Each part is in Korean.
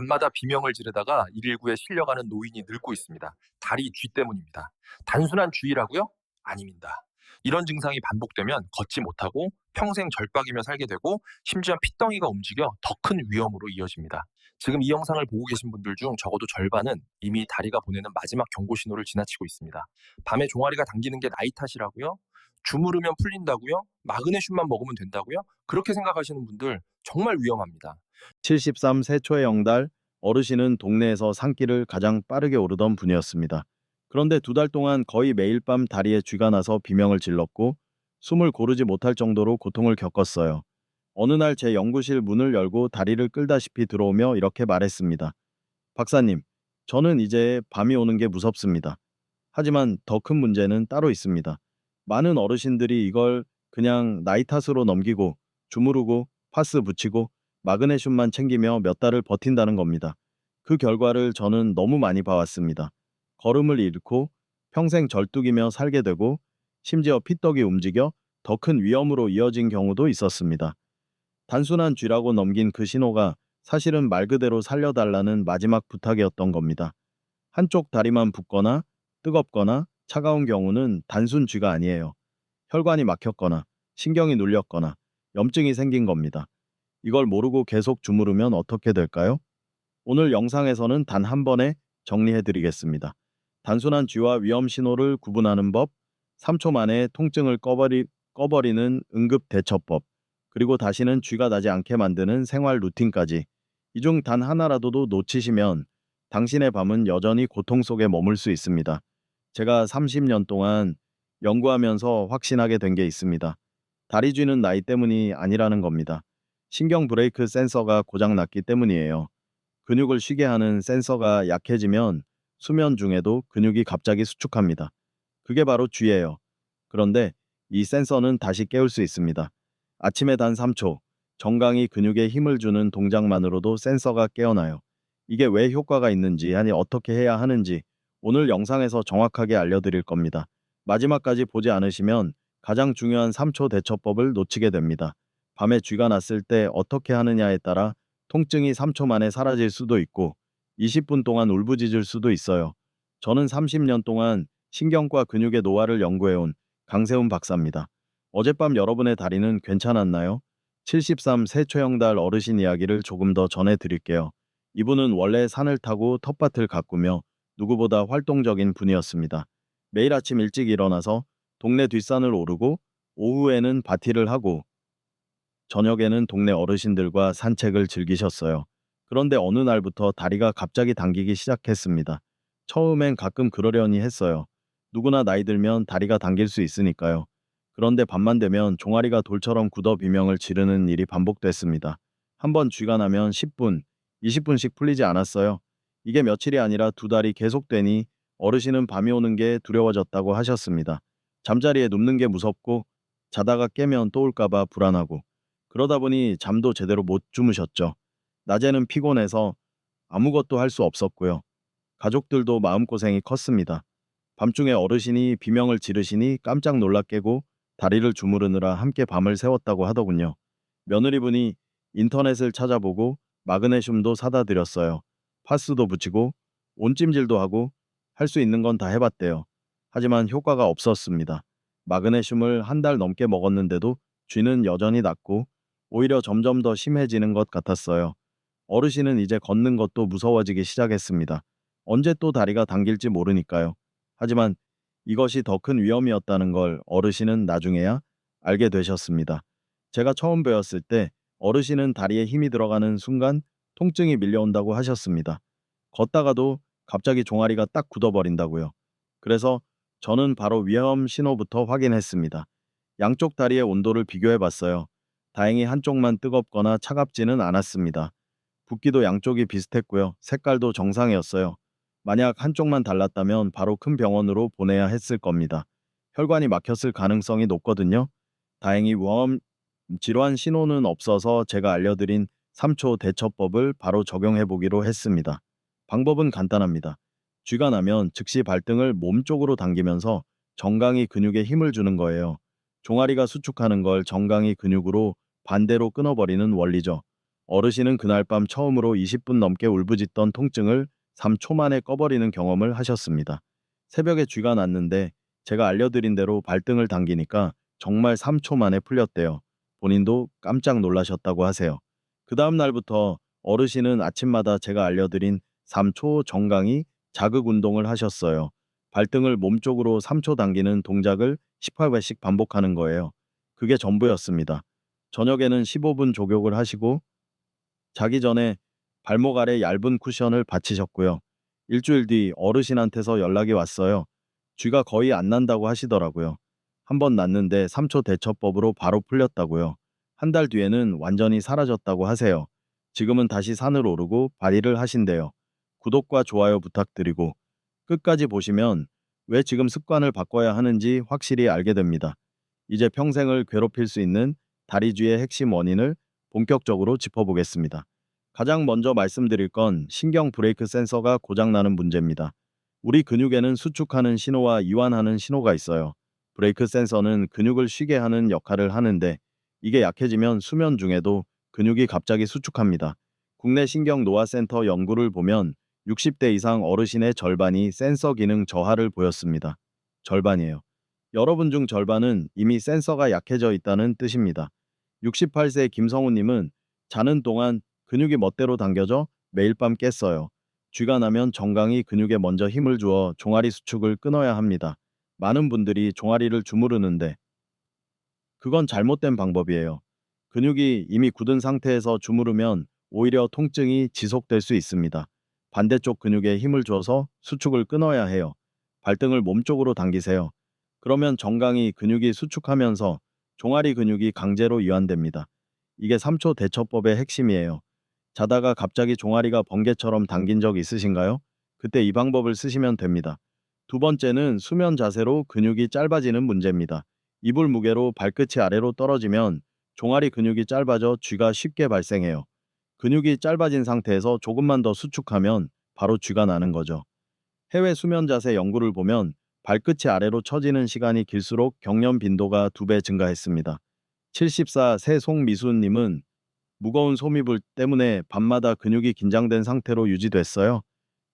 밤마다 비명을 지르다가 119에 실려가는 노인이 늘고 있습니다. 다리 쥐 때문입니다. 단순한 쥐라고요? 아닙니다. 이런 증상이 반복되면 걷지 못하고 평생 절박이며 살게 되고 심지어 핏덩이가 움직여 더 큰 위험으로 이어집니다. 지금 이 영상을 보고 계신 분들 중 적어도 절반은 이미 다리가 보내는 마지막 경고 신호를 지나치고 있습니다. 밤에 종아리가 당기는 게 나이 탓이라고요? 주무르면 풀린다고요? 마그네슘만 먹으면 된다고요? 그렇게 생각하시는 분들 정말 위험합니다. 73 세초의 영달 어르신은 동네에서 산길을 가장 빠르게 오르던 분이었습니다. 그런데 두 달 동안 거의 매일 밤 다리에 쥐가 나서 비명을 질렀고 숨을 고르지 못할 정도로 고통을 겪었어요. 어느 날 제 연구실 문을 열고 다리를 끌다시피 들어오며 이렇게 말했습니다. 박사님, 저는 이제 밤이 오는 게 무섭습니다. 하지만 더 큰 문제는 따로 있습니다. 많은 어르신들이 이걸 그냥 나이 탓으로 넘기고 주무르고 파스 붙이고 마그네슘만 챙기며 몇 달을 버틴다는 겁니다. 그 결과를 저는 너무 많이 봐왔습니다. 걸음을 잃고 평생 절뚝이며 살게 되고 심지어 피떡이 움직여 더 큰 위험으로 이어진 경우도 있었습니다. 단순한 쥐라고 넘긴 그 신호가 사실은 말 그대로 살려달라는 마지막 부탁이었던 겁니다. 한쪽 다리만 붓거나 뜨겁거나 차가운 경우는 단순 쥐가 아니에요. 혈관이 막혔거나 신경이 눌렸거나 염증이 생긴 겁니다. 이걸 모르고 계속 주무르면 어떻게 될까요? 오늘 영상에서는 단 한 번에 정리해 드리겠습니다. 단순한 쥐와 위험 신호를 구분하는 법, 3초 만에 통증을 꺼버리, 꺼버리는 응급 대처법, 그리고 다시는 쥐가 나지 않게 만드는 생활 루틴까지 이 중 단 하나라도 놓치시면 당신의 밤은 여전히 고통 속에 머물 수 있습니다. 제가 30년 동안 연구하면서 확신하게 된 게 있습니다. 다리 쥐는 나이 때문이 아니라는 겁니다. 신경 브레이크 센서가 고장났기 때문이에요. 근육을 쉬게 하는 센서가 약해지면 수면 중에도 근육이 갑자기 수축합니다. 그게 바로 쥐예요. 그런데 이 센서는 다시 깨울 수 있습니다. 아침에 단 3초, 정강이 근육에 힘을 주는 동작만으로도 센서가 깨어나요. 이게 왜 효과가 있는지, 아니 어떻게 해야 하는지 오늘 영상에서 정확하게 알려드릴 겁니다. 마지막까지 보지 않으시면 가장 중요한 3초 대처법을 놓치게 됩니다. 밤에 쥐가 났을 때 어떻게 하느냐에 따라 통증이 3초 만에 사라질 수도 있고 20분 동안 울부짖을 수도 있어요. 저는 30년 동안 신경과 근육의 노화를 연구해온 강세훈 박사입니다. 어젯밤 여러분의 다리는 괜찮았나요? 73 세초형달 어르신 이야기를 조금 더 전해드릴게요. 이분은 원래 산을 타고 텃밭을 가꾸며 누구보다 활동적인 분이었습니다. 매일 아침 일찍 일어나서 동네 뒷산을 오르고 오후에는 바티를 하고 저녁에는 동네 어르신들과 산책을 즐기셨어요. 그런데 어느 날부터 다리가 갑자기 당기기 시작했습니다. 처음엔 가끔 그러려니 했어요. 누구나 나이 들면 다리가 당길 수 있으니까요. 그런데 밤만 되면 종아리가 돌처럼 굳어 비명을 지르는 일이 반복됐습니다. 한 번 쥐가 나면 10분, 20분씩 풀리지 않았어요. 이게 며칠이 아니라 두 달이 계속되니 어르신은 밤이 오는 게 두려워졌다고 하셨습니다. 잠자리에 눕는 게 무섭고 자다가 깨면 또 올까봐 불안하고 그러다 보니 잠도 제대로 못 주무셨죠. 낮에는 피곤해서 아무것도 할 수 없었고요. 가족들도 마음고생이 컸습니다. 밤중에 어르신이 비명을 지르시니 깜짝 놀라 깨고 다리를 주무르느라 함께 밤을 새웠다고 하더군요. 며느리분이 인터넷을 찾아보고 마그네슘도 사다 드렸어요. 파스도 붙이고 온찜질도 하고 할 수 있는 건 다 해봤대요. 하지만 효과가 없었습니다. 마그네슘을 한 달 넘게 먹었는데도 쥐는 여전히 낫고 오히려 점점 더 심해지는 것 같았어요. 어르신은 이제 걷는 것도 무서워지기 시작했습니다. 언제 또 다리가 당길지 모르니까요. 하지만 이것이 더 큰 위험이었다는 걸 어르신은 나중에야 알게 되셨습니다. 제가 처음 배웠을 때 어르신은 다리에 힘이 들어가는 순간 통증이 밀려온다고 하셨습니다. 걷다가도 갑자기 종아리가 딱 굳어버린다고요. 그래서 저는 바로 위험 신호부터 확인했습니다. 양쪽 다리의 온도를 비교해 봤어요. 다행히 한쪽만 뜨겁거나 차갑지는 않았습니다. 붓기도 양쪽이 비슷했고요. 색깔도 정상이었어요. 만약 한쪽만 달랐다면 바로 큰 병원으로 보내야 했을 겁니다. 혈관이 막혔을 가능성이 높거든요. 다행히 위험 질환 신호는 없어서 제가 알려드린 3초 대처법을 바로 적용해 보기로 했습니다. 방법은 간단합니다. 쥐가 나면 즉시 발등을 몸 쪽으로 당기면서 정강이 근육에 힘을 주는 거예요. 종아리가 수축하는 걸 정강이 근육으로 반대로 끊어버리는 원리죠. 어르신은 그날 밤 처음으로 20분 넘게 울부짖던 통증을 3초 만에 꺼버리는 경험을 하셨습니다. 새벽에 쥐가 났는데 제가 알려드린 대로 발등을 당기니까 정말 3초 만에 풀렸대요. 본인도 깜짝 놀라셨다고 하세요. 그 다음 날부터 어르신은 아침마다 제가 알려드린 3초 정강이 자극 운동을 하셨어요. 발등을 몸쪽으로 3초 당기는 동작을 18회씩 반복하는 거예요. 그게 전부였습니다. 저녁에는 15분 조격을 하시고 자기 전에 발목 아래 얇은 쿠션을 받치셨고요. 일주일 뒤 어르신한테서 연락이 왔어요. 쥐가 거의 안 난다고 하시더라고요. 한 번 났는데 3초 대처법으로 바로 풀렸다고요. 한 달 뒤에는 완전히 사라졌다고 하세요. 지금은 다시 산을 오르고 발휘를 하신대요. 구독과 좋아요 부탁드리고 끝까지 보시면 왜 지금 습관을 바꿔야 하는지 확실히 알게 됩니다. 이제 평생을 괴롭힐 수 있는 다리쥐의 핵심 원인을 본격적으로 짚어보겠습니다. 가장 먼저 말씀드릴 건 신경 브레이크 센서가 고장나는 문제입니다. 우리 근육에는 수축하는 신호와 이완하는 신호가 있어요. 브레이크 센서는 근육을 쉬게 하는 역할을 하는데 이게 약해지면 수면 중에도 근육이 갑자기 수축합니다. 국내 신경노화센터 연구를 보면 60대 이상 어르신의 절반이 센서 기능 저하를 보였습니다. 절반이에요. 여러분 중 절반은 이미 센서가 약해져 있다는 뜻입니다. 68세 김성우님은 자는 동안 근육이 멋대로 당겨져 매일 밤 깼어요. 쥐가 나면 정강이 근육에 먼저 힘을 주어 종아리 수축을 끊어야 합니다. 많은 분들이 종아리를 주무르는데 그건 잘못된 방법이에요. 근육이 이미 굳은 상태에서 주무르면 오히려 통증이 지속될 수 있습니다. 반대쪽 근육에 힘을 줘서 수축을 끊어야 해요. 발등을 몸쪽으로 당기세요. 그러면 정강이 근육이 수축하면서 종아리 근육이 강제로 이완됩니다. 이게 3초 대처법의 핵심이에요. 자다가 갑자기 종아리가 번개처럼 당긴 적 있으신가요? 그때 이 방법을 쓰시면 됩니다. 두 번째는 수면 자세로 근육이 짧아지는 문제입니다. 이불 무게로 발끝이 아래로 떨어지면 종아리 근육이 짧아져 쥐가 쉽게 발생해요. 근육이 짧아진 상태에서 조금만 더 수축하면 바로 쥐가 나는 거죠. 해외 수면 자세 연구를 보면 발끝이 아래로 처지는 시간이 길수록 경련 빈도가 두 배 증가했습니다. 74 세 송미수님은 무거운 소미불 때문에 밤마다 근육이 긴장된 상태로 유지됐어요.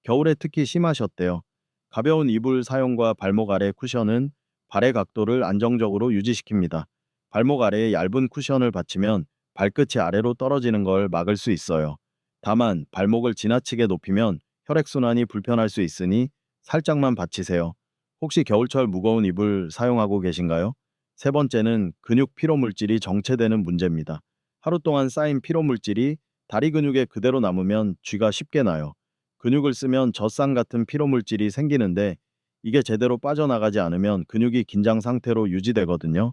겨울에 특히 심하셨대요. 가벼운 이불 사용과 발목 아래 쿠션은 발의 각도를 안정적으로 유지시킵니다. 발목 아래에 얇은 쿠션을 받치면 발끝이 아래로 떨어지는 걸 막을 수 있어요. 다만 발목을 지나치게 높이면 혈액순환이 불편할 수 있으니 살짝만 받치세요. 혹시 겨울철 무거운 이불 사용하고 계신가요? 세 번째는 근육 피로 물질이 정체되는 문제입니다. 하루 동안 쌓인 피로 물질이 다리 근육에 그대로 남으면 쥐가 쉽게 나요. 근육을 쓰면 젖산 같은 피로 물질이 생기는데 이게 제대로 빠져나가지 않으면 근육이 긴장 상태로 유지되거든요.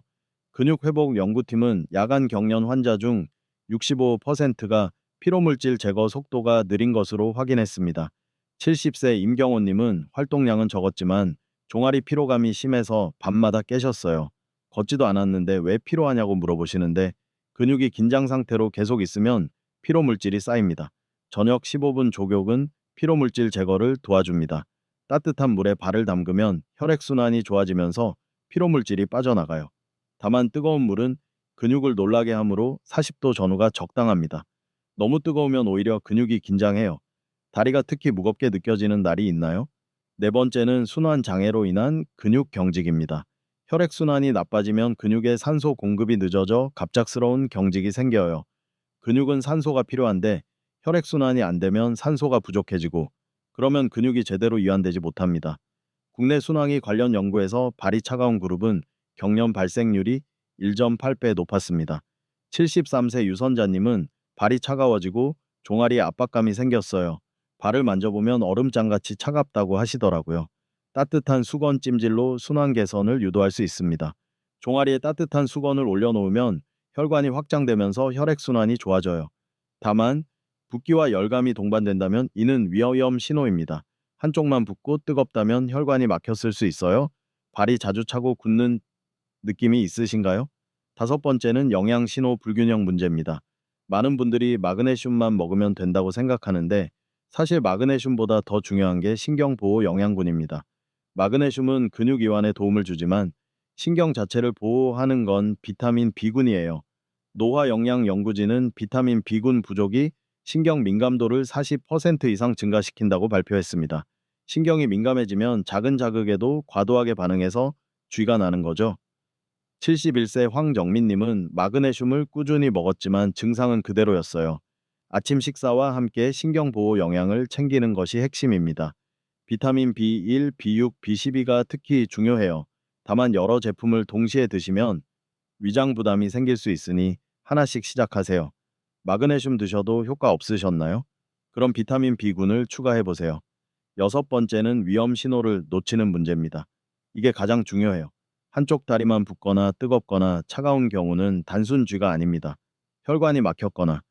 근육 회복 연구팀은 야간 경련 환자 중 65%가 피로 물질 제거 속도가 느린 것으로 확인했습니다. 70세 임경호님은 활동량은 적었지만 종아리 피로감이 심해서 밤마다 깨셨어요. 걷지도 않았는데 왜 피로하냐고 물어보시는데 근육이 긴장 상태로 계속 있으면 피로 물질이 쌓입니다. 저녁 15분 조격은 피로 물질 제거를 도와줍니다. 따뜻한 물에 발을 담그면 혈액순환이 좋아지면서 피로 물질이 빠져나가요. 다만 뜨거운 물은 근육을 놀라게 하므로 40도 전후가 적당합니다. 너무 뜨거우면 오히려 근육이 긴장해요. 다리가 특히 무겁게 느껴지는 날이 있나요? 네 번째는 순환 장애로 인한 근육 경직입니다. 혈액 순환이 나빠지면 근육에 산소 공급이 늦어져 갑작스러운 경직이 생겨요. 근육은 산소가 필요한데 혈액 순환이 안 되면 산소가 부족해지고 그러면 근육이 제대로 이완되지 못합니다. 국내 순환이 관련 연구에서 발이 차가운 그룹은 경련 발생률이 1.8배 높았습니다. 73세 유선자님은 발이 차가워지고 종아리에 압박감이 생겼어요. 발을 만져보면 얼음장같이 차갑다고 하시더라고요. 따뜻한 수건 찜질로 순환 개선을 유도할 수 있습니다. 종아리에 따뜻한 수건을 올려놓으면 혈관이 확장되면서 혈액순환이 좋아져요. 다만 붓기와 열감이 동반된다면 이는 위험 신호입니다. 한쪽만 붓고 뜨겁다면 혈관이 막혔을 수 있어요. 발이 자주 차고 굳는 느낌이 있으신가요? 다섯 번째는 영양 신호 불균형 문제입니다. 많은 분들이 마그네슘만 먹으면 된다고 생각하는데 사실 마그네슘보다 더 중요한 게 신경보호 영양분입니다. 마그네슘은 근육 이완에 도움을 주지만 신경 자체를 보호하는 건 비타민 B군이에요. 노화 영양 연구진은 비타민 B군 부족이 신경 민감도를 40% 이상 증가시킨다고 발표했습니다. 신경이 민감해지면 작은 자극에도 과도하게 반응해서 쥐가 나는 거죠. 71세 황정민님은 마그네슘을 꾸준히 먹었지만 증상은 그대로였어요. 아침 식사와 함께 신경보호 영양을 챙기는 것이 핵심입니다. 비타민 B1, B6, B12가 특히 중요해요. 다만 여러 제품을 동시에 드시면 위장 부담이 생길 수 있으니 하나씩 시작하세요. 마그네슘 드셔도 효과 없으셨나요? 그럼 비타민 B군을 추가해 보세요. 여섯 번째는 위험 신호를 놓치는 문제입니다. 이게 가장 중요해요. 한쪽 다리만 붓거나 뜨겁거나 차가운 경우는 단순 쥐가 아닙니다. 혈관이 막혔거나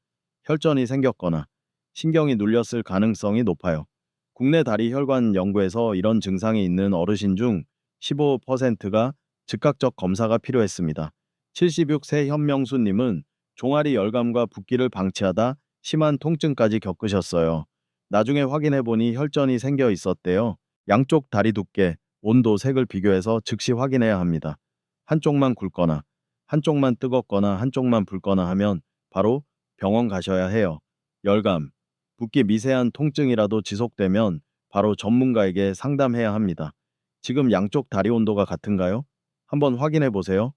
혈전이 생겼거나 신경이 눌렸을 가능성이 높아요. 국내 다리 혈관 연구에서 이런 증상이 있는 어르신 중 15%가 즉각적 검사가 필요했습니다. 76세 현명수님은 종아리 열감과 붓기를 방치하다 심한 통증까지 겪으셨어요. 나중에 확인해 보니 혈전이 생겨 있었대요. 양쪽 다리 두께, 온도, 색을 비교해서 즉시 확인해야 합니다. 한쪽만 굵거나, 한쪽만 뜨겁거나, 한쪽만 붉거나 하면 바로 병원 가셔야 해요. 열감, 붓기 미세한 통증이라도 지속되면 바로 전문가에게 상담해야 합니다. 지금 양쪽 다리 온도가 같은가요? 한번 확인해 보세요.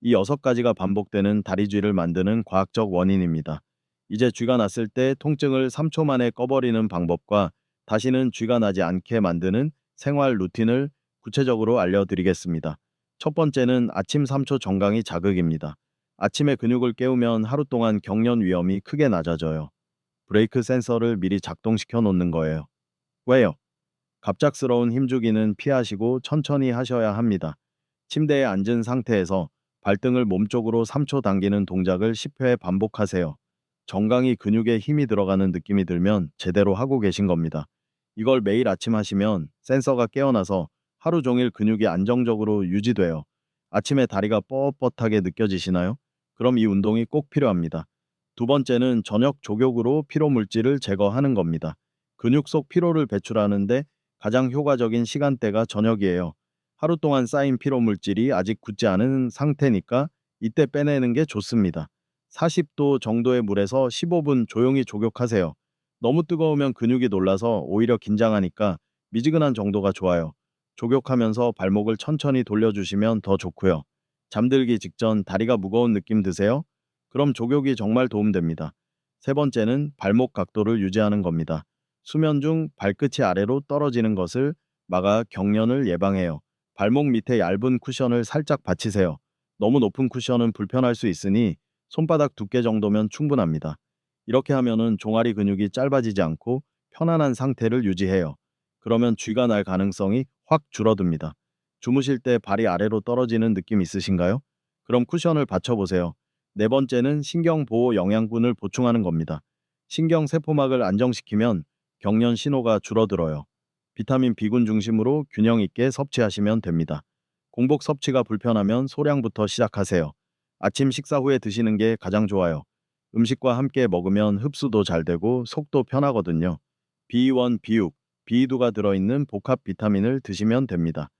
이 여섯 가지가 반복되는 다리쥐를 만드는 과학적 원인입니다. 이제 쥐가 났을 때 통증을 3초 만에 꺼버리는 방법과 다시는 쥐가 나지 않게 만드는 생활 루틴을 구체적으로 알려드리겠습니다. 첫 번째는 아침 3초 정강이 자극입니다. 아침에 근육을 깨우면 하루 동안 경련 위험이 크게 낮아져요. 브레이크 센서를 미리 작동시켜 놓는 거예요. 왜요? 갑작스러운 힘주기는 피하시고 천천히 하셔야 합니다. 침대에 앉은 상태에서 발등을 몸쪽으로 3초 당기는 동작을 10회 반복하세요. 정강이 근육에 힘이 들어가는 느낌이 들면 제대로 하고 계신 겁니다. 이걸 매일 아침 하시면 센서가 깨어나서 하루 종일 근육이 안정적으로 유지돼요. 아침에 다리가 뻣뻣하게 느껴지시나요? 그럼 이 운동이 꼭 필요합니다. 두 번째는 저녁 족욕으로 피로 물질을 제거하는 겁니다. 근육 속 피로를 배출하는데 가장 효과적인 시간대가 저녁이에요. 하루 동안 쌓인 피로 물질이 아직 굳지 않은 상태니까 이때 빼내는 게 좋습니다. 40도 정도의 물에서 15분 조용히 족욕하세요. 너무 뜨거우면 근육이 놀라서 오히려 긴장하니까 미지근한 정도가 좋아요. 족욕하면서 발목을 천천히 돌려주시면 더 좋고요. 잠들기 직전 다리가 무거운 느낌 드세요? 그럼 족욕이 정말 도움됩니다. 세 번째는 발목 각도를 유지하는 겁니다. 수면 중 발끝이 아래로 떨어지는 것을 막아 경련을 예방해요. 발목 밑에 얇은 쿠션을 살짝 받치세요. 너무 높은 쿠션은 불편할 수 있으니 손바닥 두께 정도면 충분합니다. 이렇게 하면은 종아리 근육이 짧아지지 않고 편안한 상태를 유지해요. 그러면 쥐가 날 가능성이 확 줄어듭니다. 주무실 때 발이 아래로 떨어지는 느낌 있으신가요? 그럼 쿠션을 받쳐보세요. 네 번째는 신경보호 영양분을 보충하는 겁니다. 신경 세포막을 안정시키면 경련 신호가 줄어들어요. 비타민 B군 중심으로 균형 있게 섭취하시면 됩니다. 공복 섭취가 불편하면 소량부터 시작하세요. 아침 식사 후에 드시는 게 가장 좋아요. 음식과 함께 먹으면 흡수도 잘 되고 속도 편하거든요. B1, B6, B2가 들어있는 복합 비타민을 드시면 됩니다.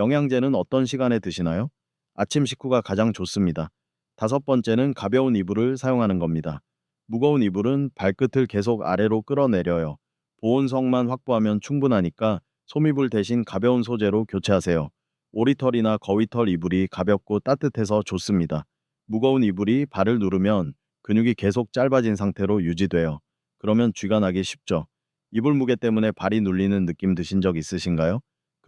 영양제는 어떤 시간에 드시나요? 아침 식후가 가장 좋습니다. 다섯 번째는 가벼운 이불을 사용하는 겁니다. 무거운 이불은 발끝을 계속 아래로 끌어내려요. 보온성만 확보하면 충분하니까 소미불 대신 가벼운 소재로 교체하세요. 오리털이나 거위털 이불이 가볍고 따뜻해서 좋습니다. 무거운 이불이 발을 누르면 근육이 계속 짧아진 상태로 유지돼요. 그러면 쥐가 나기 쉽죠. 이불 무게 때문에 발이 눌리는 느낌 드신 적 있으신가요?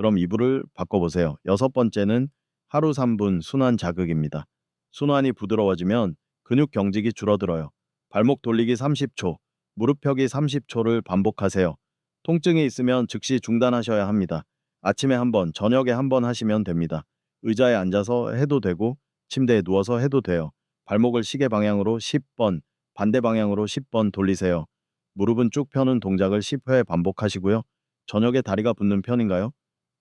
그럼 이불을 바꿔보세요. 여섯 번째는 하루 3분 순환 자극입니다. 순환이 부드러워지면 근육 경직이 줄어들어요. 발목 돌리기 30초, 무릎 펴기 30초를 반복하세요. 통증이 있으면 즉시 중단하셔야 합니다. 아침에 한 번, 저녁에 한 번 하시면 됩니다. 의자에 앉아서 해도 되고 침대에 누워서 해도 돼요. 발목을 시계 방향으로 10번, 반대 방향으로 10번 돌리세요. 무릎은 쭉 펴는 동작을 10회 반복하시고요. 저녁에 다리가 붓는 편인가요?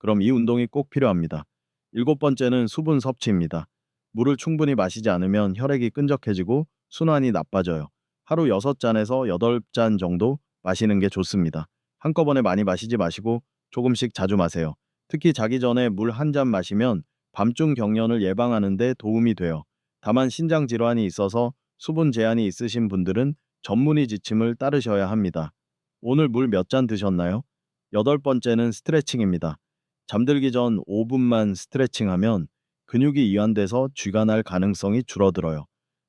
그럼 이 운동이 꼭 필요합니다. 일곱 번째는 수분 섭취입니다. 물을 충분히 마시지 않으면 혈액이 끈적해지고 순환이 나빠져요. 하루 6잔에서 8잔 정도 마시는 게 좋습니다. 한꺼번에 많이 마시지 마시고 조금씩 자주 마세요. 특히 자기 전에 물 한 잔 마시면 밤중 경련을 예방하는 데 도움이 돼요. 다만 신장 질환이 있어서 수분 제한이 있으신 분들은 전문의 지침을 따르셔야 합니다. 오늘 물 몇 잔 드셨나요? 여덟 번째는 스트레칭입니다. 잠들기 전 5분만 스트레칭하면 근육이 이완돼서 쥐가 날 가능성이 줄어들어요.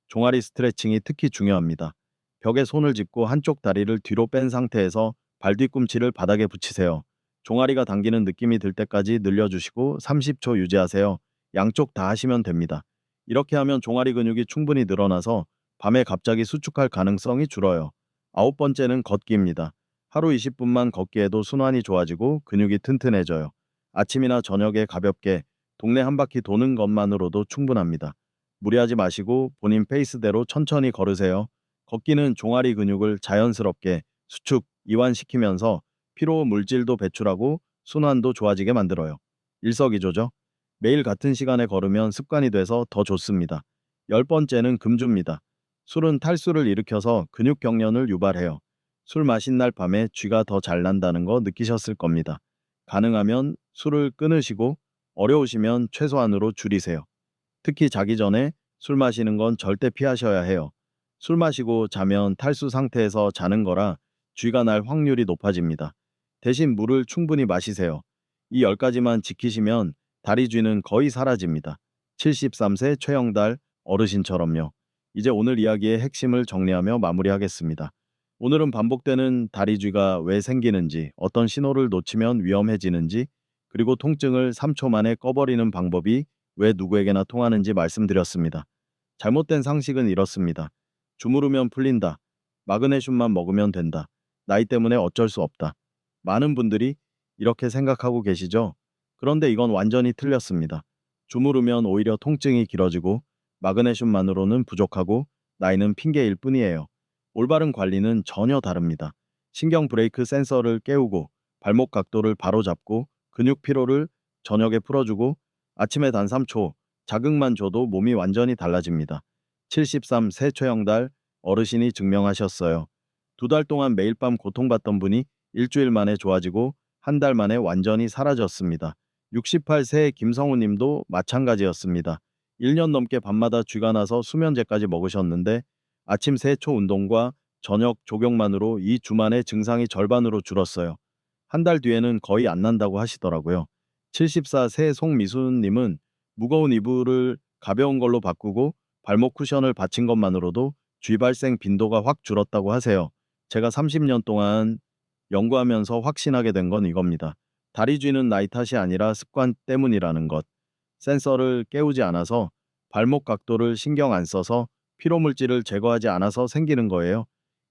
종아리 스트레칭이 특히 중요합니다. 벽에 손을 짚고 한쪽 다리를 뒤로 뺀 상태에서 발 뒤꿈치를 바닥에 붙이세요. 종아리가 당기는 느낌이 들 때까지 늘려주시고 30초 유지하세요. 양쪽 다 하시면 됩니다. 이렇게 하면 종아리 근육이 충분히 늘어나서 밤에 갑자기 수축할 가능성이 줄어요. 아홉 번째는 걷기입니다. 하루 20분만 걷기에도 순환이 좋아지고 근육이 튼튼해져요. 아침이나 저녁에 가볍게 동네 한 바퀴 도는 것만으로도 충분합니다. 무리하지 마시고 본인 페이스대로 천천히 걸으세요. 걷기는 종아리 근육을 자연스럽게 수축, 이완시키면서 피로 물질도 배출하고 순환도 좋아지게 만들어요. 일석이조죠. 매일 같은 시간에 걸으면 습관이 돼서 더 좋습니다. 열 번째는 금주입니다. 술은 탈수를 일으켜서 근육 경련을 유발해요. 술 마신 날 밤에 쥐가 더 잘 난다는 거 느끼셨을 겁니다. 가능하면 술을 끊으시고 어려우시면 최소한으로 줄이세요. 특히 자기 전에 술 마시는 건 절대 피하셔야 해요. 술 마시고 자면 탈수 상태에서 자는 거라 쥐가 날 확률이 높아집니다. 대신 물을 충분히 마시세요. 이 10가지만 지키시면 다리 쥐는 거의 사라집니다. 73세 최영달 어르신처럼요. 이제 오늘 이야기의 핵심을 정리하며 마무리하겠습니다. 오늘은 반복되는 다리 쥐가 왜 생기는지, 어떤 신호를 놓치면 위험해지는지, 그리고 통증을 3초 만에 꺼버리는 방법이 왜 누구에게나 통하는지 말씀드렸습니다. 잘못된 상식은 이렇습니다. 주무르면 풀린다. 마그네슘만 먹으면 된다. 나이 때문에 어쩔 수 없다. 많은 분들이 이렇게 생각하고 계시죠? 그런데 이건 완전히 틀렸습니다. 주무르면 오히려 통증이 길어지고 마그네슘만으로는 부족하고 나이는 핑계일 뿐이에요. 올바른 관리는 전혀 다릅니다. 신경 브레이크 센서를 깨우고 발목 각도를 바로 잡고 근육 피로를 저녁에 풀어주고 아침에 단 3초 자극만 줘도 몸이 완전히 달라집니다. 73새 최영달 어르신이 증명하셨어요. 두 달 동안 매일 밤 고통받던 분이 일주일 만에 좋아지고 한 달 만에 완전히 사라졌습니다. 68세 김성우 님도 마찬가지였습니다. 1년 넘게 밤마다 쥐가 나서 수면제까지 먹으셨는데 아침 세초 운동과 저녁 조경만으로 이 주만의 증상이 절반으로 줄었어요. 한 달 뒤에는 거의 안 난다고 하시더라고요. 74세 송미수님은 무거운 이불을 가벼운 걸로 바꾸고 발목 쿠션을 받친 것만으로도 쥐 발생 빈도가 확 줄었다고 하세요. 제가 30년 동안 연구하면서 확신하게 된 건 이겁니다. 다리 쥐는 나이 탓이 아니라 습관 때문이라는 것. 센서를 깨우지 않아서 발목 각도를 신경 안 써서 피로 물질을 제거하지 않아서 생기는 거예요.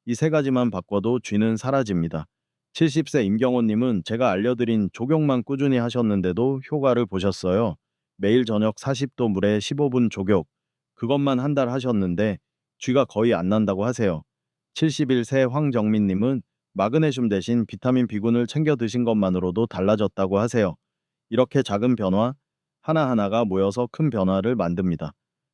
이 세 가지만 바꿔도 쥐는 사라집니다. 70세 임경호님은 제가 알려드린 조격만 꾸준히 하셨는데도 효과를 보셨어요. 매일 저녁 40도 물에 15분 조격. 그것만 한 달 하셨는데 쥐가 거의 안 난다고 하세요. 71세 황정민님은 마그네슘 대신 비타민 B군을 챙겨 드신 것만으로도 달라졌다고 하세요. 이렇게 작은 변화 하나하나가 모여서 큰 변화를 만듭니다.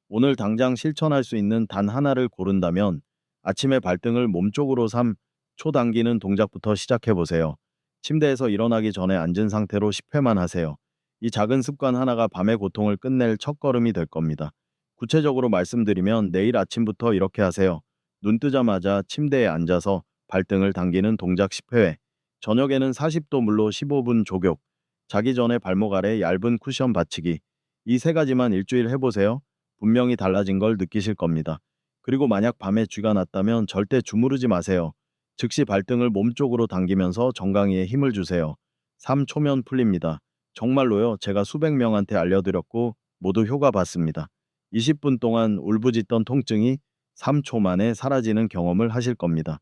오늘 당장 실천할 수 있는 단 하나를 고른다면 아침에 발등을 몸쪽으로 3 초 당기는 동작부터 시작해 보세요. 침대에서 일어나기 전에 앉은 상태로 10회만 하세요. 이 작은 습관 하나가 밤의 고통을 끝낼 첫걸음이 될 겁니다. 구체적으로 말씀드리면 내일 아침부터 이렇게 하세요. 눈 뜨자마자 침대에 앉아서 발등을 당기는 동작 10회, 저녁에는 40도 물로 15분 조격, 자기 전에 발목 아래 얇은 쿠션 받치기. 이 세 가지만 일주일 해보세요. 분명히 달라진 걸 느끼실 겁니다. 그리고 만약 밤에 쥐가 났다면 절대 주무르지 마세요. 즉시 발등을 몸쪽으로 당기면서 정강이에 힘을 주세요. 3초면 풀립니다. 정말로요. 제가 수백 명한테 알려드렸고 모두 효과 봤습니다. 20분 동안 울부짖던 통증이 3초 만에 사라지는 경험을 하실 겁니다.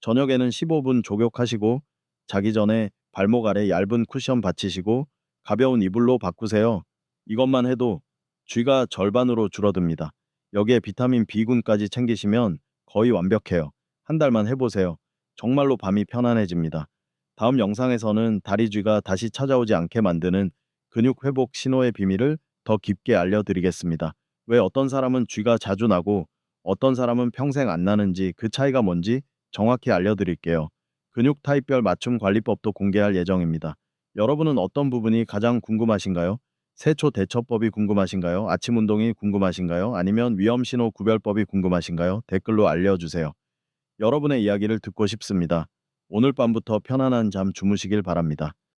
저녁에는 15분 조격하시고 자기 전에 발목 아래 얇은 쿠션 받치시고 가벼운 이불로 바꾸세요. 이것만 해도 쥐가 절반으로 줄어듭니다. 여기에 비타민 B군까지 챙기시면 거의 완벽해요. 한 달만 해보세요. 정말로 밤이 편안해집니다. 다음 영상에서는 다리 쥐가 다시 찾아오지 않게 만드는 근육 회복 신호의 비밀을 더 깊게 알려드리겠습니다. 왜 어떤 사람은 쥐가 자주 나고 어떤 사람은 평생 안 나는지 그 차이가 뭔지 정확히 알려드릴게요. 근육 타입별 맞춤 관리법도 공개할 예정입니다. 여러분은 어떤 부분이 가장 궁금하신가요? 세초 대처법이 궁금하신가요? 아침 운동이 궁금하신가요? 아니면 위험 신호 구별법이 궁금하신가요? 댓글로 알려주세요. 여러분의 이야기를 듣고 싶습니다. 오늘 밤부터 편안한 잠 주무시길 바랍니다.